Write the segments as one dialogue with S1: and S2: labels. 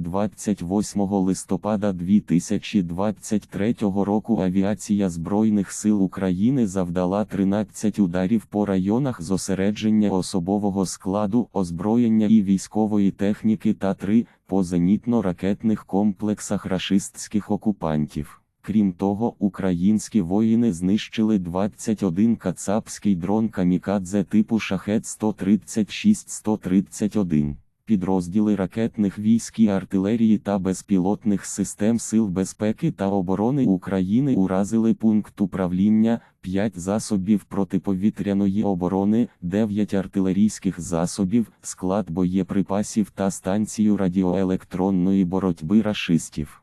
S1: 28 листопада 2023 року авіація Збройних сил України завдала 13 ударів по районах зосередження особового складу, озброєння і військової техніки та 3 по зенітно-ракетних комплексах рашистських окупантів. Крім того, українські воїни знищили 21 кацапський дрон камікадзе типу шахет 136-131. Підрозділи ракетних військ і артилерії та безпілотних систем Сил безпеки та оборони України уразили пункт управління, 5 засобів протиповітряної оборони, 9 артилерійських засобів, склад боєприпасів та станцію радіоелектронної боротьби рашистів.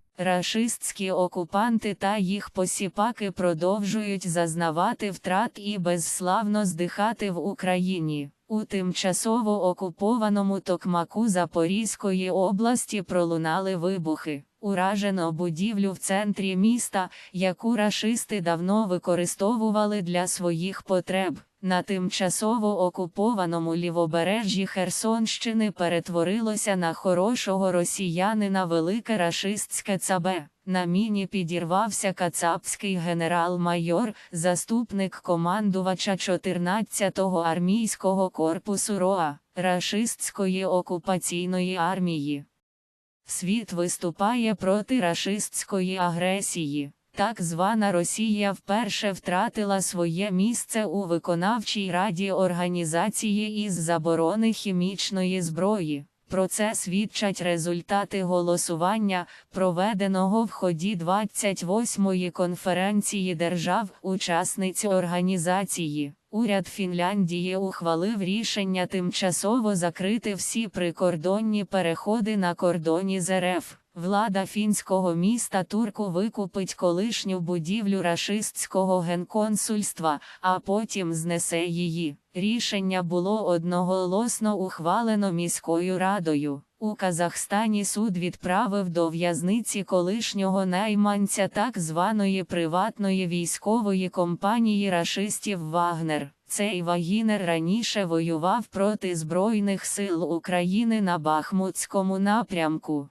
S2: Рашистські окупанти та їх посіпаки продовжують зазнавати втрат і безславно здихати в Україні. У тимчасово окупованому Токмаку Запорізької області пролунали вибухи. Уражено будівлю в центрі міста, яку рашисти давно використовували для своїх потреб. На тимчасово окупованому лівобережжі Херсонщини перетворилося на хорошого росіянина велике рашистське цабе. На міні підірвався кацапський генерал-майор, заступник командувача 14-го армійського корпусу РОА, рашистської окупаційної армії. Світ виступає проти рашистської агресії. Так звана Росія вперше втратила своє місце у виконавчій раді організації із заборони хімічної зброї. Про це свідчать результати голосування, проведеного в ході 28-ї конференції держав-учасниць організації. Уряд Фінляндії ухвалив рішення тимчасово закрити всі прикордонні переходи на кордоні з РФ. Влада фінського міста Турку викупить колишню будівлю рашистського генконсульства, а потім знесе її. Рішення було одноголосно ухвалено міською радою. У Казахстані суд відправив до в'язниці колишнього найманця так званої приватної військової компанії рашистів Вагнер. Цей Вагінер раніше воював проти Збройних сил України на Бахмутському напрямку.